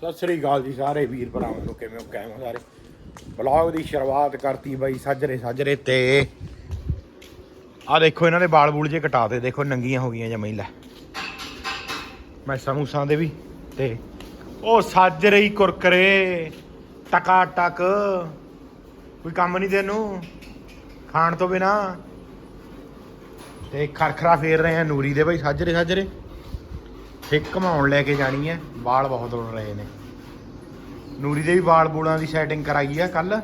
ਸਤਿ ਸ੍ਰੀ ਅਕਾਲ ਜੀ ਸਾਰੇ ਵੀਰ ਭਰਾਵਾਂ ਨੂੰ ਕਿਵੇਂ ਹੋ? ਕਾਇਮ ਹੋ ਸਾਰੇ? ਬਲੌਗ ਦੀ ਸ਼ੁਰੂਆਤ ਕਰਤੀ ਬਾਈ, ਸਾਜਰੇ ਸਾਜਰੇ ਤੇ ਆ ਦੇਖੋ ਇਹਨਾਂ ਦੇ ਬਾਲ ਬੂਲ ਜੇ ਕਟਾਤੇ ਦੇਖੋ ਨੰਗੀਆਂ ਹੋ ਗਈਆਂ ਜਮਈ ਲੈ ਮੈਂ ਸਮੂਸਾਂ ਦੇ ਵੀ ਤੇ ਉਹ ਸਾਜਰੇ ਹੀ ਕੁਰਕਰੇ ਟਕਾ ਟਕ ਕੋਈ ਕੰਮ ਨਹੀਂ ਤੈਨੂੰ, ਖਾਣ ਤੋਂ ਬਿਨਾ। ਤੇ ਖਰਖਰਾ ਫੇਰ ਰਹੇ ਆ ਨੂਰੀ ਦੇ ਬਾਈ, ਸਾਜਰੇ ਸਾਜਰੇ। ਤੇ ਘਮਾਉਣ ਲੈ ਕੇ ਜਾਣੀ ਹੈ। ਵਾਲ ਬਹੁਤ ਉੜ ਰਹੇ ਨੇ। ਨੂਰੀ ਦੇ ਵੀ ਵਾਲ ਬੂਲਾਂ ਦੀ ਸੈਟਿੰਗ ਕਰਾਈ ਆ ਕੱਲ।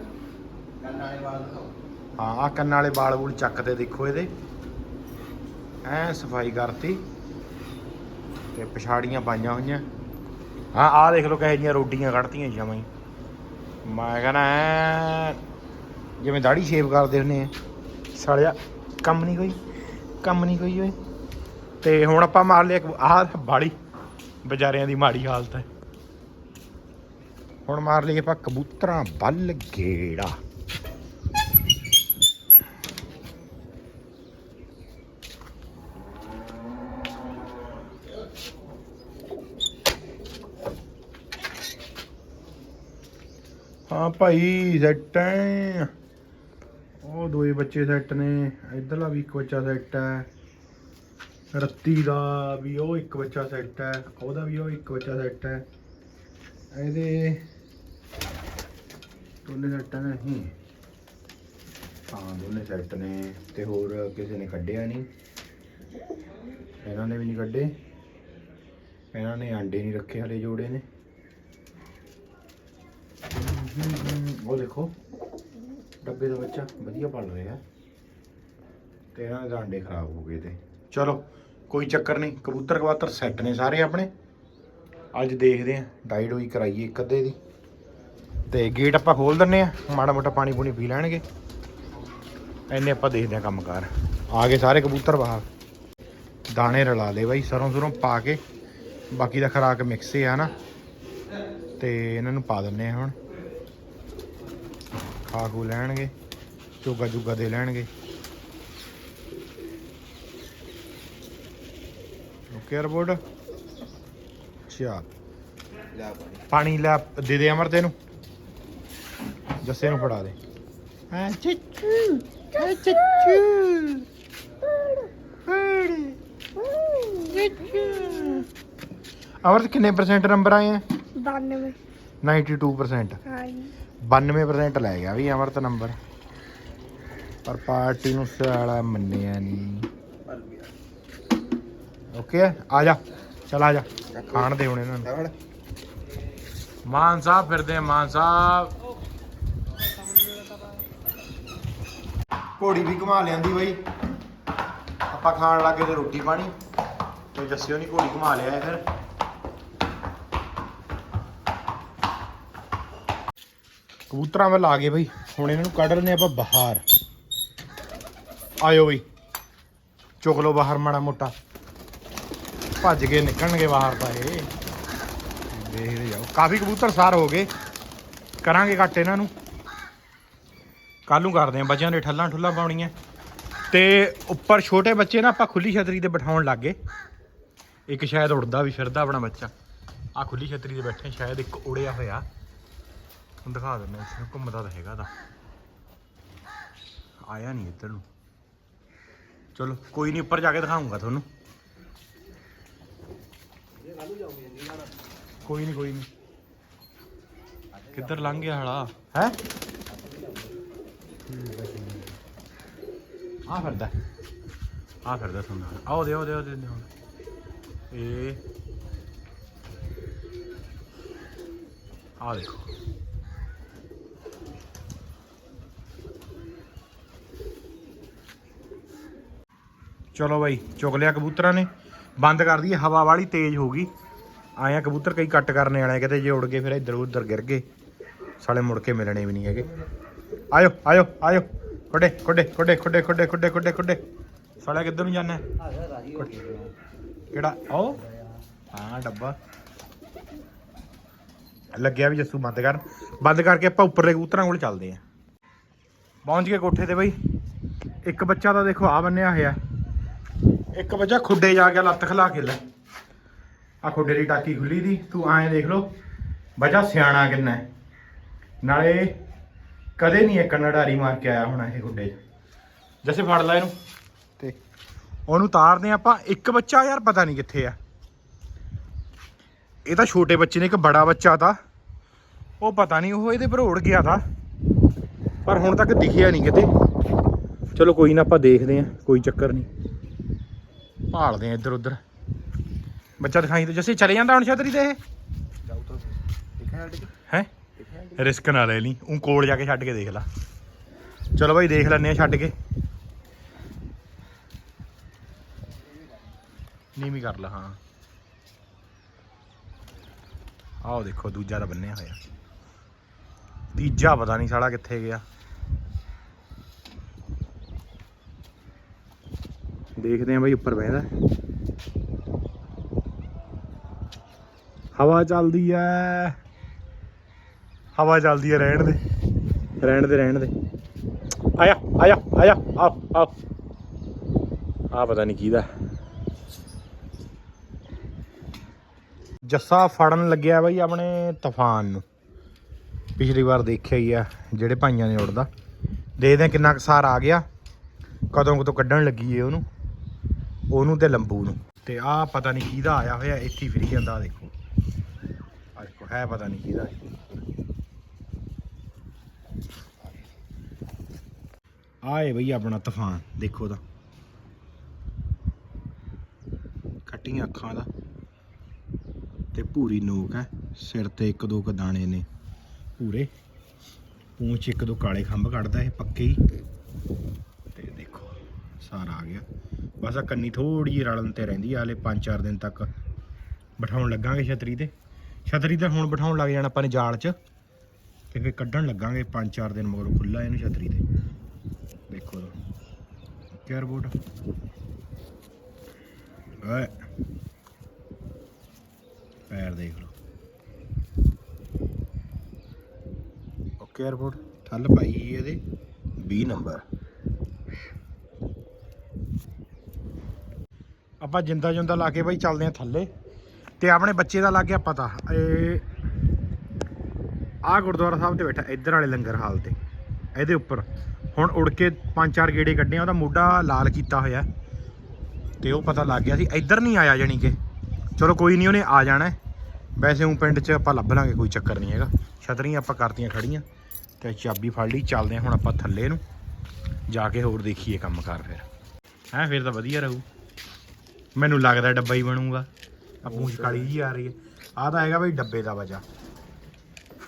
ਹਾਂ ਆ ਕੰਨਾਂ ਵਾਲੇ ਵਾਲ ਬੂਲ ਚੱਕਦੇ ਦੇਖੋ ਇਹਦੇ। ਐ ਸਫ਼ਾਈ ਕਰਤੀ। ਤੇ ਪਛਾੜੀਆਂ ਪਾਈਆਂ ਹੋਈਆਂ। ਹਾਂ ਆ ਦੇਖ ਲਓ ਕਹੇ ਜੀਆਂ ਰੋਟੀਆਂ ਕੱਢਤੀਆਂ ਜਮਾਂ ਹੀ। ਮੈਂ ਕਹਿੰਦਾ ਜਿਵੇਂ ਦਾੜੀ ਸ਼ੇਵ ਕਰਦੇ ਹੁੰਨੇ ਆ। ਸਾਲਿਆ ਕੰਮ ਨਹੀਂ ਕੋਈ ਕੰਮ ਨਹੀਂ ਕੋਈ ਓਏ। ਤੇ ਹੁਣ ਆਪਾਂ ਮਾਰ ਲਿਆ ਆਹ ਬਾੜੀ ਵਿਚਾਰਿਆਂ ਦੀ ਮਾੜੀ ਹਾਲਤ ਹੈ। ਹੁਣ ਮਾਰ ਲਈਏ ਆਪਾਂ ਕਬੂਤਰਾਂ ਵੱਲ ਗੇੜਾ। ਹਾਂ ਭਾਈ ਸੈੱਟ ਹੈ। ਉਹ ਦੋਏ ਬੱਚੇ ਸੈੱਟ ਨੇ। ਇਧਰਲਾ ਵੀ ਇੱਕ ਬੱਚਾ ਸੈੱਟ ਹੈ। ਰੱਤੀ ਦਾ ਵੀ ਉਹ ਇੱਕ ਬੱਚਾ ਸੈੱਟ ਹੈ, ਉਹਦਾ ਵੀ ਉਹ ਇੱਕ ਬੱਚਾ ਸੈੱਟ ਹੈ। ਇਹਦੇ ਦੋਨੇ ਸੈੱਟ ਨਹੀਂ ਹਾਂ, ਦੋਨੇ ਸੈੱਟ ਨੇ ਤੇ ਹੋਰ ਕਿਸੇ ਨੇ ਕੱਢਿਆ ਨਹੀਂ। ਇਹਨਾਂ ਨੇ ਵੀ ਨਹੀਂ ਕੱਢੇ। ਇਹਨਾਂ ਨੇ ਆਂਡੇ ਨਹੀਂ ਰੱਖੇ ਹਲੇ ਜੋੜੇ ਨੇ। ਉਹ ਦੇਖੋ, ਡੱਬੇ ਦਾ ਬੱਚਾ ਵਧੀਆ ਪਲ ਰਿਹਾ। ਤੇ ਇਹਨਾਂ ਦੇ ਆਂਡੇ ਖਰਾਬ ਹੋ ਗਏ ਤੇ। ਚਲੋ ਕੋਈ ਚੱਕਰ ਨਹੀਂ, ਕਬੂਤਰ ਕਬੂਤਰ ਸੈੱਟ ਨੇ ਸਾਰੇ ਆਪਣੇ। ਅੱਜ ਦੇਖਦੇ ਆਂ ਡਾਈਡ ਹੋਈ ਕਰਾਈਏ ਇੱਕ ਅੱਧੇ ਦੀ। ਤੇ ਗੇਟ ਆਪਾਂ ਖੋਲ ਦਿੰਨੇ ਆ ਮਾੜਾ ਮੋਟਾ ਪਾਣੀ ਪੂਣੀ ਪੀ ਲੈਣਗੇ। ਐਨੇ ਆਪਾਂ ਦੇਖਦੇ ਆਂ ਕੰਮਕਾਰ। ਆ ਗਏ ਸਾਰੇ ਕਬੂਤਰ ਬਾਹਰ। ਦਾਣੇ ਰਲਾ ਲਏ ਬਾਈ, ਸਰੋਂ ਸਰੋਂ ਪਾ ਕੇ। ਬਾਕੀ ਦਾ ਖਰਾਕ ਮਿਕਸ ਹੀ ਆ ਨਾ। ਤੇ ਇਹਨਾਂ ਨੂੰ ਪਾ ਦਿੰਨੇ ਆ ਹੁਣ। ਖਾ ਖੂ ਲੈਣਗੇ ਚੋਗਾ ਚੁਗਾ ਦੇ ਲੈਣਗੇ। ਰਿਪੋਰਟ ਅੱਛਾ। ਪਾਣੀ। ਲੈ ਦੇ ਦੇ ਅਮਰ ਤੈਨੂੰ। ਜੱਸੇ ਨੂੰ ਫੜਾ ਦੇ। ਹਾਂ ਚੱਚੂ। ਹਾਂ ਚੱਚੂ। ਅਮਰ ਕਿੰਨੇ ਪਰਸੈਂਟ ਨੰਬਰ ਆਏ ਆ? 92 92% ਹਾਂਜੀ 92% ਲੈ ਗਿਆ ਵੀ ਅਮਰਤ ਨੰਬਰ ਪਰ ਪਾਰਟੀ ਨੂੰ ਸਾਲਾ ਮੰਨਿਆ ਨਹੀਂ ਓਕੇ ਆ। ਜਾ ਚਲ ਆ ਜਾ। ਖਾਣ ਦੇ ਹੁਣ ਇਹਨਾਂ ਨੂੰ। ਮਾਨ ਸਾਹਿਬ ਫਿਰਦੇ ਆ ਮਾਨ ਸਾਹਿਬ। ਘੋੜੀ ਵੀ ਘੁਮਾ ਲਿਆਂਦੀ ਬਈ। ਆਪਾਂ ਖਾਣ ਲੱਗੇ ਤੇ ਰੋਟੀ ਪਾਣੀ। ਤੇ ਜੱਸਿਓ ਨਹੀਂ ਘੋੜੀ ਘੁਮਾ ਲਿਆ ਫਿਰ। ਕਬੂਤਰਾਂ ਵੱਲ ਆ ਗਏ ਬਈ। ਹੁਣ ਇਹਨਾਂ ਨੂੰ ਕੱਢ ਲੈਨੇ ਆਪਾਂ ਬਾਹਰ। ਆਇਓ ਬਈ। ਚੁੱਕ ਲਓ ਬਾਹਰ ਮਾੜਾ ਮੋਟਾ। ਭੱਜ ਕੇ ਨਿਕਲਣਗੇ ਬਾਹਰ ਤਾਂ ਇਹ। ਦੇਖਦੇ ਜਾਓ ਕਾਫੀ ਕਬੂਤਰ ਸਾਰ ਹੋ ਗਏ। ਕਰਾਂਗੇ ਘੱਟ ਇਹਨਾਂ ਨੂੰ। ਕੱਲ ਨੂੰ ਕਰਦੇ ਆਂ ਬੱਚਿਆਂ ਦੇ ਠੱਲਾਂ ਠੁੱਲਾਂ ਪਾਉਣੀਆਂ। ਤੇ ਉੱਪਰ ਛੋਟੇ ਬੱਚੇ ਨਾ, ਆਪਾਂ ਖੁੱਲੀ ਛਤਰੀ ਤੇ ਬਿਠਾਉਣ ਲੱਗੇ ਇੱਕ ਸ਼ਾਇਦ ਉੜਦਾ ਵੀ ਫਿਰਦਾ ਆਪਣਾ ਬੱਚਾ। ਆ ਖੁੱਲੀ ਛਤਰੀ ਤੇ ਬੈਠੇ, ਸ਼ਾਇਦ ਇੱਕ ਉੜਿਆ ਹੋਇਆ। ਹੁਣ ਦਿਖਾ ਦਿੰਦੇ ਇਸ ਨੂੰ ਘੁੰਮਦਾ ਤਾਂ ਹੈਗਾ ਦਾ ਆਇਆ ਨਹੀਂ ਇੱਧਰ ਨੂੰ। ਚਲੋ, ਕੋਈ ਨਹੀਂ, ਉੱਪਰ ਜਾ ਕੇ ਦਿਖਾਉਂਗਾ ਤੁਹਾਨੂੰ। ਕੋਈ ਨਹੀਂ ਕੋਈ ਨਹੀਂ ਕਿੱਧਰ ਲੰਘ ਗਿਆ ਹਲਾ? ਹੈ? ਆ ਫਿਰਦਾ। ਆ ਫਿਰਦਾ ਤੁਹਾਨੂੰ ਆਓ ਦੇ ਆਓ ਦੇ ਆਓ ਦੇ ਆਓ। ਇਹ ਆ ਦੇਖੋ। ਚਲੋ ਬਾਈ ਚੁੱਕ ਲਿਆ ਕਬੂਤਰਾਂ ਨੇ। ਬੰਦ ਕਰ ਦਈਏ, ਹਵਾ ਵਾਲੀ ਤੇਜ਼ ਹੋ ਗਈ। ਆਇਆ ਕਬੂਤਰ ਕਈ ਕੱਟ ਕਰਨੇ ਵਾਲੇ ਕਿਤੇ ਜੇ ਉੜ ਗਏ, ਫਿਰ ਇੱਧਰ ਉੱਧਰ ਗਿਰ ਗਏ। ਸਾਲੇ ਮੁੜ ਕੇ ਮਿਲਣੇ ਵੀ ਨਹੀਂ ਹੈਗੇ। ਆਇਓ ਆਇਓ ਆਇਓ। ਖੁੱਡੇ ਖੁੱਡੇ ਖੁੱਡੇ ਖੁੱਡੇ ਖੁੱਡੇ ਖੁੱਡੇ ਖੁੱਡੇ ਖੁੱਡੇ। ਸਾਲਾ ਕਿੱਧਰ ਨੂੰ ਜਾਣਾ ਕਿਹੜਾ? ਆਓ। ਹਾਂ, ਡੱਬਾ। ਲੱਗਿਆ ਵੀ ਜੱਸੂ ਬੰਦ ਕਰ ਬੰਦ ਕਰਕੇ ਆਪਾਂ ਉੱਪਰਲੇ ਕਬੂਤਰਾਂ ਕੋਲ ਚੱਲਦੇ ਆਂ ਪਹੁੰਚ ਗਏ ਕੋਠੇ ਤੇ ਬਈ। ਇੱਕ ਬੱਚਾ ਤਾਂ ਦੇਖੋ ਆ ਬੰਨਿਆ ਹੋਇਆ। ਇੱਕ ਬੱਚਾ ਖੁੱਡੇ ਜਾ ਕੇ ਲੱਤ ਖਲਾ ਕੇ ਲੈ। ਆ ਖੁੱਡੇ ਦੀ ਟਾਕੀ ਖੁੱਲੀ ਦੀ ਤੂੰ ਐਂ ਦੇਖ ਲਓ ਬੱਚਾ ਸਿਆਣਾ ਕਿੰਨਾ ਨਾਲੇ ਕਦੇ ਨਹੀਂ ਇੱਕ ਨਡਾਰੀ ਮਾਰ ਕੇ ਆਇਆ ਹੋਣਾ ਇਹ ਗੁੱਡੇ 'ਚ। ਜੈਸੇ ਫੜ ਲੈ ਇਹਨੂੰ। ਤੇ ਉਹਨੂੰ ਤਾਰਦੇ ਆਪਾਂ ਇੱਕ ਬੱਚਾ ਯਾਰ ਪਤਾ ਨਹੀਂ ਕਿੱਥੇ ਆ। ਇਹ ਤਾਂ ਛੋਟੇ ਬੱਚੇ ਨੇ ਇੱਕ ਬੜਾ ਬੱਚਾ ਤਾਂ। ਉਹ ਪਤਾ ਨਹੀਂ ਉਹ ਇਹਦੇ ਪਰ ਉੜ ਗਿਆ ਤਾਂ। ਪਰ ਹੁਣ ਤੱਕ ਦਿਖਿਆ ਨਹੀਂ ਕਿਤੇ। ਚਲੋ ਕੋਈ ਨਾ ਆਪਾਂ ਦੇਖਦੇ ਹਾਂ ਕੋਈ ਚੱਕਰ ਨਹੀਂ। ਭਾਲਦੇ ਹਾਂ ਇੱਧਰ ਉੱਧਰ। ਬੱਚਾ ਦਿਖਾਈ ਤੇ ਜੱਸੇ ਚਲੇ ਜਾਂਦਾ ਹੁਣ ਛਤਰੀ ਤੇ ਇਹ? ਹੈ? ਰਿਸਕ ਨਾ ਲੈ ਲਈ। ਉਹ ਕੋਲ ਜਾ ਕੇ ਛੱਡ ਕੇ ਦੇਖ ਲੈ। ਚਲੋ ਭਾਈ ਦੇਖ ਲੈਣੇ ਆ ਛੱਡ ਕੇ। ਨੀਵੀਂ ਕਰ ਲਾ ਹਾਂ। ਆਓ ਦੇਖੋ ਦੂਜਾ ਤਾਂ ਬੰਨਿਆ ਹੋਇਆ। ਤੀਜਾ ਪਤਾ ਨਹੀਂ ਸਾਲਾ ਕਿੱਥੇ ਗਿਆ। ਦੇਖਦੇ ਆ ਭਾਈ ਉੱਪਰ ਬਹਿਦਾ। ਹਵਾ ਚੱਲਦੀ ਐ। ਹਵਾ ਚੱਲਦੀ ਐ ਰਹਿਣ ਦੇ। ਰਹਿਣ ਦੇ ਰਹਿਣ ਦੇ। ਆਇਆ ਆਇਆ ਆਇਆ, ਆ ਆ। ਆ ਪਤਾ ਨਹੀਂ ਕਿਹਦਾ। ਜੱਸਾ ਫੜਨ ਲੱਗਿਆ ਬਈ ਆਪਣੇ ਤੂਫਾਨ ਨੂੰ। ਪਿਛਲੀ ਵਾਰ ਦੇਖਿਆ ਹੀ ਆ, ਜਿਹੜੇ ਭਾਈਆਂ ਨੇ ਉੜਦਾ ਦੇਖਦੇ ਆ ਕਿੰਨਾ ਕਸਾਰ ਆ ਗਿਆ। ਕਦੋਂ ਕਦੋਂ ਕੱਢਣ ਲੱਗੀ ਏ ਉਹਨੂੰ। ਉਹਨੂੰ ਤੇ ਲੰਬੂ ਨੂੰ। ਤੇ ਆ ਪਤਾ ਨਹੀਂ ਕਿਹਦਾ ਆਇਆ ਹੋਇਆ, ਇੱਥੇ ਹੀ ਜਾਂਦਾ ਦੇਖੋ। ਆ ਦੇਖੋ, ਹੈ ਪਤਾ ਨਹੀਂ ਕਿਹਦਾ। ਆਏ ਬਈ ਆਪਣਾ ਤੂਫਾਨ, ਦੇਖੋ ਤਾਂ। ਖੱਟੀਆਂ ਅੱਖਾਂ ਦਾ। ਤੇ ਭੂਰੀ ਨੋਕ ਹੈ, ਸਿਰ ਤੇ ਇੱਕ ਦੋ ਕ ਦਾਣੇ ਨੇ। ਪੂਰੇ ਪੂੰਛ ਇੱਕ ਦੋ ਕਾਲੇ ਖੰਭ ਕੱਢਦਾ ਇਹ, ਪੱਕੇ ਹੀ। ਤੇ ਦੇਖੋ, ਸਾਰਾ ਆ ਗਿਆ। ਬਸ ਆ ਕੰਨੀ ਥੋੜੀ ਜਿਹੀ ਰਲਣ ਤੇ ਰਹਿੰਦੀ ਆ, ਹਲੇ 5-4 ਦਿਨ ਤੱਕ ਬਿਠਾਉਣ ਲੱਗਾਂਗੇ ਛਤਰੀ ਤੇ। ਛਤਰੀ ਤੇ ਹੁਣ ਬਿਠਾਉਣ ਲੱਗ ਜਾਣਾ ਆਪਾਂ ਨੇ ਜਾਲ 'ਚ ਤੇ ਫਿਰ ਕੱਢਣ ਲੱਗਾਂਗੇ 5-4 ਦਿਨ ਮਗਰੋਂ ਖੁੱਲਾ ਇਹਨੂੰ ਛਤਰੀ ਤੇ। ਦੇਖੋ ਕੇਅਰ ਬੋਰਡ ਓਏ। ਪੈਰ ਦੇਖ ਲਓ। ਓਕੇ 에어ਪੋਰਟ ਠੱਲ ਪਾਈ ਸੀ ਇਹਦੇ। 20 ਨੰਬਰ ਆਪਾਂ ਜਿੰਦਾ ਜੁੰਦਾ ਲਾ ਕੇ ਬਾਈ ਚੱਲਦੇ ਆ ਥੱਲੇ। ਤੇ ਆਪਣੇ ਬੱਚੇ ਦਾ ਲੱਗ ਗਿਆ ਪਤਾ ਇਹ ਆ ਗੁਰਦੁਆਰਾ ਸਾਹਿਬ ਤੇ ਬੈਠਾ, ਇੱਧਰ ਵਾਲੇ ਲੰਗਰ ਹਾਲ ਤੇ। ਇਹਦੇ ਉੱਪਰ। ਹੁਣ ਉੜ ਕੇ ਪੰਜ ਚਾਰ ਗੇੜੇ ਕੱਢੇ ਆ, ਉਹਦਾ ਮੋਢਾ ਲਾਲ ਕੀਤਾ ਹੋਇਆ। ਤੇ ਉਹ ਪਤਾ ਲੱਗ ਗਿਆ ਸੀ, ਇੱਧਰ ਨਹੀਂ ਆਇਆ ਜਾਣੀ ਕਿ। ਚਲੋ ਕੋਈ ਨਹੀਂ, ਉਹਨੇ ਆ ਜਾਣਾ ਵੈਸੇ ਉਹ ਪਿੰਡ 'ਚ ਆਪਾਂ ਲੱਭ ਲਾਂਗੇ, ਕੋਈ ਚੱਕਰ ਨਹੀਂ ਹੈਗਾ। ਛਤਰੀਆਂ ਆਪਾਂ ਕਰਤੀਆਂ ਖੜੀਆਂ ਤੇ ਚਾਬੀ ਫੜ ਲਈ, ਚੱਲਦੇ ਹਾਂ ਹੁਣ ਆਪਾਂ ਥੱਲੇ ਨੂੰ। ਜਾ ਕੇ ਹੋਰ ਦੇਖੀਏ ਕੰਮ ਕਰ ਫਿਰ। ਹੈ, ਫਿਰ ਤਾਂ ਵਧੀਆ ਰਹੂ। ਮੈਨੂੰ ਲੱਗਦਾ ਡੱਬਾ ਹੀ ਬਣੂਗਾ। ਆ ਪੂੰਛ ਕਾਲੀ ਜੀ ਆ ਰਹੀ ਹੈ। ਆ ਤਾਂ ਹੈਗਾ ਬਈ ਡੱਬੇ ਦਾ ਵਜਾ।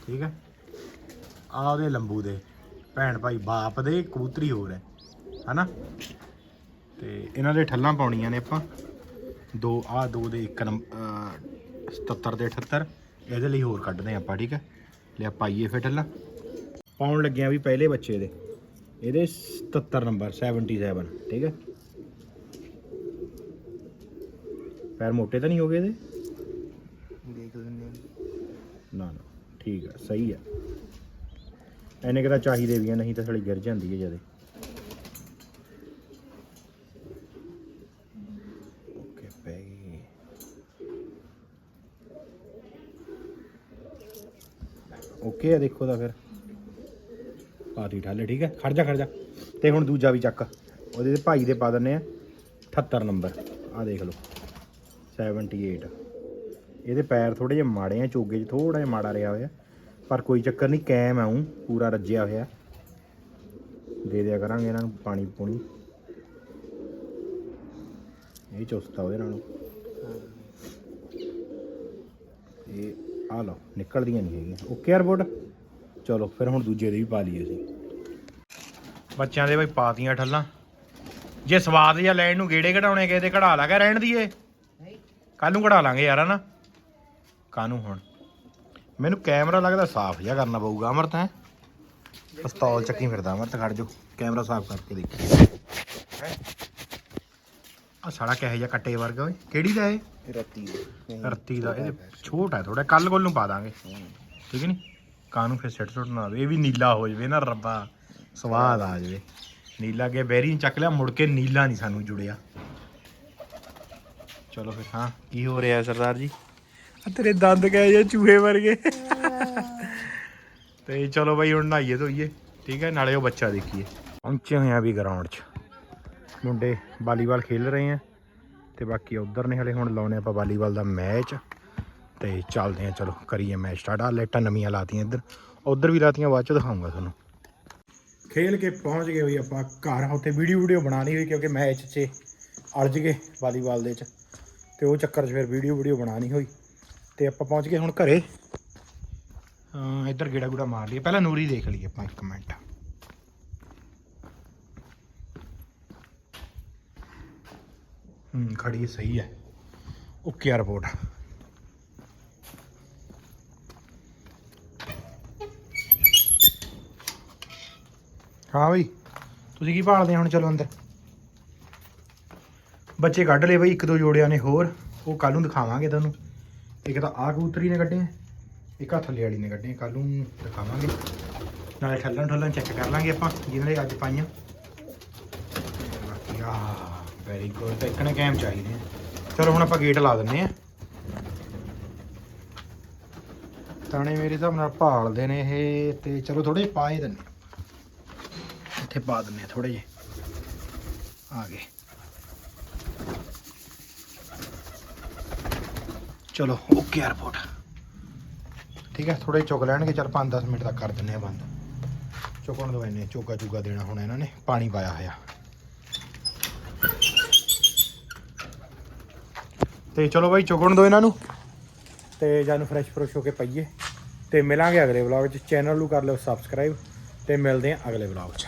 ਠੀਕ ਹੈ? ਆ ਉਹਦੇ ਲੰਬੂ ਦੇ। ਭੈਣ ਭਾਈ ਬਾਪ ਦੇ ਕਬੂਤਰੀ ਹੋਰ ਹੈ। ਹਨਾ? ਤੇ ਇਹਨਾਂ ਦੇ ਠੱਲਾਂ ਪਾਉਣੀਆਂ ਨੇ ਆਪਾਂ। ਦੋ ਆ ਦੋ ਦੇ ਇੱਕ ਨੰਬਰ 77 ਦੇ 78 ਇਹਦੇ ਲਈ ਹੋਰ ਕੱਢਦੇ ਹਾਂ ਆਪਾਂ, ਠੀਕ ਹੈ? ਲਿਆ ਪਾਈਏ ਫਿਰ ਠੱਲਾਂ। ਪਾਉਣ ਲੱਗਿਆ ਵੀ ਪਹਿਲੇ ਬੱਚੇ ਦੇ। ਇਹਦੇ 77 ਨੰਬਰ 77 ਠੀਕ ਹੈ? ਪੈਰ ਮੋਟੇ ਤਾਂ ਨਹੀਂ ਹੋ ਗਏ ਇਹਦੇ? ਦੇਖ ਲੈਂਦੇ ਹਾਂ। ਨਾ ਨਾ ਠੀਕ ਹੈ ਸਹੀ ਹੈ ਐਨੇ ਕਿ ਤਾਂ ਚਾਹੀਦੇ ਵੀ ਆ ਨਹੀਂ ਤਾਂ ਸਾਲੀ ਗਿਰ ਜਾਂਦੀ ਹੈ ਜਦੇ ਓਕੇ ਪੈ ਗਈ। ਓਕੇ ਆ ਦੇਖੋ ਤਾਂ ਫਿਰ। ਪਾਤੀ ਠਾਲੇ ਠੀਕ ਹੈ ਖੜ ਜਾ ਖੜ ਜਾ। ਤੇ ਹੁਣ ਦੂਜਾ ਵੀ ਚੱਕ। ਉਹਦੇ ਤੇ ਭਾਈ ਦੇ ਪਾ ਦਿੰਨੇ ਆ। 78 ਨੰਬਰ। ਆ ਦੇਖ ਲਓ। 78 ਇਹਦੇ ਪੈਰ ਥੋੜੇ ਜਿਹੇ ਮਾੜੇ ਆ, ਚੋਗੇ 'ਚ ਥੋੜਾ ਜਿਹਾ ਮਾੜਾ ਰਿਹਾ ਹੋਇਆ। ਪਰ ਕੋਈ ਚੱਕਰ ਨਹੀਂ ਕੈਮ ਆਉਂ ਪੂਰਾ ਰੱਜਿਆ ਹੋਇਆ। ਦੇ ਦਿਆ ਕਰਾਂਗੇ ਇਹਨਾਂ ਨੂੰ ਪਾਣੀ ਪੂਣੀ। ਇਹ ਚੁਸਤਾ ਉਹਦੇ ਨਾਲੋਂ। ਇਹ ਆ ਲਓ, ਨਿਕਲਦੀਆਂ ਨਹੀਂ ਹੈਗੀਆਂ। ਓਕੇ 에어ਪੋਰਟ ਚਲੋ, ਫਿਰ ਹੁਣ ਦੂਜੇ ਦੇ ਵੀ ਪਾ ਲਈਏ ਅਸੀਂ। ਬੱਚਿਆਂ ਦੇ ਬਈ ਪਾਤੀਆਂ ਠੱਲਾਂ। ਜੇ ਸਵਾਦ ਜਾਂ ਲੈਣ ਨੂੰ ਗੇੜੇ ਕਢਾਉਣੇ ਕਿਸੇ ਦੇ ਕਢਾ ਕੇ ਰਹਿਣ ਦੀਏ ਕੱਲ ਨੂੰ ਕਢਾ ਲਾਂਗੇ ਯਾਰ ਹਨਾ? ਕਾਨੂੰ ਹੁਣ। ਮੈਨੂੰ ਕੈਮਰਾ ਲੱਗਦਾ ਸਾਫ਼ ਜਿਹਾ ਕਰਨਾ ਪਊਗਾ ਅਮਰਤ ਹੈ? ਪਿਸਤੌਲ ਚੱਕੀ ਫਿਰਦਾ ਅਮਰਤ ਖੜ ਜੋ ਕੈਮਰਾ ਸਾਫ਼ ਕਰਕੇ ਦੇਖੀ। ਆ ਸਾਲਾ ਕਿਹੋ ਜਿਹਾ ਕੱਟੇ ਵਰਗਾ ਓਏ। ਕਿਹੜੀ ਦਾ ਇਹ? ਰਾਤੀ ਦੇ। ਰੱਤੀ ਦਾ ਇਹ ਛੋਟਾ ਥੋੜਾ ਕੱਲ ਕੋਲ ਨੂੰ ਪਾ ਦਾਂਗੇ। ਠੀਕ ਹੈ ਨਹੀਂ ਕਾਨੂੰ ਫਿਰ ਸਿੱਟ ਸੁੱਟ ਨਾ ਆਵੇ ਇਹ ਵੀ ਨੀਲਾ ਹੋ ਜਵੇ ਨਾ ਰੱਬਾ। ਸਵਾਦ ਆ ਜਵੇ। ਨੀਲਾ ਕੇ ਬੈਰੀ ਚੱਕ ਲਿਆ ਮੁੜ ਕੇ ਨੀਲਾ ਨਹੀਂ ਸਾਨੂੰ ਜੁੜਿਆ। ਚਲੋ ਫਿਰ ਹਾਂ। ਕੀ ਹੋ ਰਿਹਾ ਸਰਦਾਰ ਜੀ? ਆ ਤੇਰੇ ਦੰਦ ਕਹੇ ਜੇ ਚੂਹੇ ਵਰਗੇ। ਤੇ ਚਲੋ ਬਾਈ ਹੁਣ ਨਹਾਈਏ ਧੋਈਏ ਠੀਕ ਹੈ? ਨਾਲੇ ਉਹ ਬੱਚਾ ਦੇਖੀਏ। ਪਹੁੰਚੇ ਹੋਏ ਆ ਵੀ ਗਰਾਊਂਡ 'ਚ। ਮੁੰਡੇ ਵਾਲੀਬਾਲ ਖੇਲ ਰਹੇ ਆ ਤੇ ਬਾਕੀ ਉਧਰ ਨੇ ਹਲੇ ਹੁਣ ਲਾਉਣੇ ਆਪਾਂ ਵਾਲੀਬਾਲ ਦਾ ਮੈਚ। ਤੇ ਚੱਲਦੇ ਆ ਚਲੋ ਕਰੀਏ ਮੈਚ ਸਟਾਰਟ। ਆ ਲਾਈਟਾਂ ਨਵੀਆਂ ਲਾਤੀਆਂ ਇੱਧਰ। ਉਧਰ ਵੀ ਲਾਤੀਆਂ ਬਾਅਦ ਚ ਦਿਖਾਉਂਗਾ ਤੁਹਾਨੂੰ। ਖੇਲ ਕੇ ਪਹੁੰਚ ਗਏ ਹੋਈ ਆਪਾਂ ਘਰ। ਉੱਥੇ ਵੀਡੀਓ ਵੀਡੀਓ ਬਣਾ ਲਈ ਹੋਈ ਕਿਉਂਕਿ ਮੈਚ 'ਚ ਅਲਝ ਗਏ ਵਾਲੀਬਾਲ ਦੇ 'ਚ। ਤੇ ਉਹ ਚੱਕਰ 'ਚ ਫਿਰ ਵੀਡੀਓ ਵੀਡੀਓ ਬਣਾ ਨਹੀਂ ਹੋਈ। ਤੇ ਆਪਾਂ ਪਹੁੰਚ ਗਏ ਹੁਣ ਘਰੇ। ਇੱਧਰ ਗੇੜਾ ਗੂੜਾ ਮਾਰ ਲਈਏ। ਪਹਿਲਾਂ ਨੂਰੀ ਦੇਖ ਲਈਏ ਆਪਾਂ ਇੱਕ ਮਿੰਟ। ਹੂੰ ਖੜੀ ਸਹੀ ਹੈ। Okay report. ਹਾਂ ਬਈ, ਤੁਸੀਂ ਕੀ ਭਾਲਦੇ ਹੁਣ? ਚਲੋ ਅੰਦਰ। ਬੱਚੇ ਕੱਢ ਲਏ ਬਈ, ਇੱਕ ਦੋ ਜੋੜਿਆਂ ਨੇ ਹੋਰ, ਉਹ ਕੱਲ ਨੂੰ ਦਿਖਾਵਾਂਗੇ ਤੁਹਾਨੂੰ। ਇੱਕ ਤਾਂ ਆਹ ਕਬੂਤਰੀ ਨੇ ਕੱਢੇ, ਇੱਕ ਆ ਥੱਲੇ ਵਾਲੀ ਨੇ ਕੱਢੇ ਕੱਲ ਨੂੰ ਦਿਖਾਵਾਂਗੇ। ਨਾਲੇ ਠੱਲਣ ਠੱਲਣ ਚੈੱਕ ਕਰ ਲਾਂਗੇ ਆਪਾਂ, ਜਿਹਨਾਂ ਨੇ ਅੱਜ ਪਾਈਆਂ। ਬਾਕੀ ਆ ਵੈਰੀ ਗੁੱਡ ਤਾਂ ਇੱਕ ਨੇ ਕੈਮ ਚਾਹੀਦੇ ਆ ਚਲੋ ਹੁਣ ਆਪਾਂ ਗੇਟ ਲਾ ਦਿੰਨੇ ਆ ਤਾਣੇ ਮੇਰੇ ਹਿਸਾਬ ਨਾਲ ਭਾਲਦੇ ਨੇ ਇਹ, ਤੇ ਚਲੋ ਥੋੜੇ ਪਾਏ ਦਿੰਨੇ ਇੱਥੇ ਪਾ ਦਿੰਨੇ ਆ ਥੋੜੇ ਜਿਹੇ। ਆ ਗਏ। ਚਲੋ ਓਕੇ 에어ਪੋਰਟ ਠੀਕ ਹੈ ਥੋੜੇ ਚੁੱਕ ਲੈਣਗੇ ਚਲ 5-10 ਮਿੰਟ ਤੱਕ ਕਰ ਦਿੰਨੇ ਆ ਬੰਦ। ਚੁੱਕਣ ਦੋ ਇਹਨੇ ਚੋਗਾ ਚੁਗਾ ਦੇਣਾ ਹੁਣ ਇਹਨਾਂ ਨੇ ਪਾਣੀ ਪਾਇਆ ਹੋਇਆ। ਤੇ ਚਲੋ ਬਾਈ ਚੁਗਣ ਦੋ ਇਹਨਾਂ ਨੂੰ। ਤੇ ਜਾਨੂੰ ਫਰੈਸ਼ ਫਰੈਸ਼ ਹੋ ਕੇ ਪਈਏ। ਤੇ ਮਿਲਾਂਗੇ ਅਗਲੇ ਵਲੌਗ 'ਚ। ਚੈਨਲ ਨੂੰ ਕਰ ਲਿਓ ਸਬਸਕ੍ਰਾਈਬ ਤੇ ਮਿਲਦੇ ਹਾਂ ਅਗਲੇ ਵਲੌਗ 'ਚ।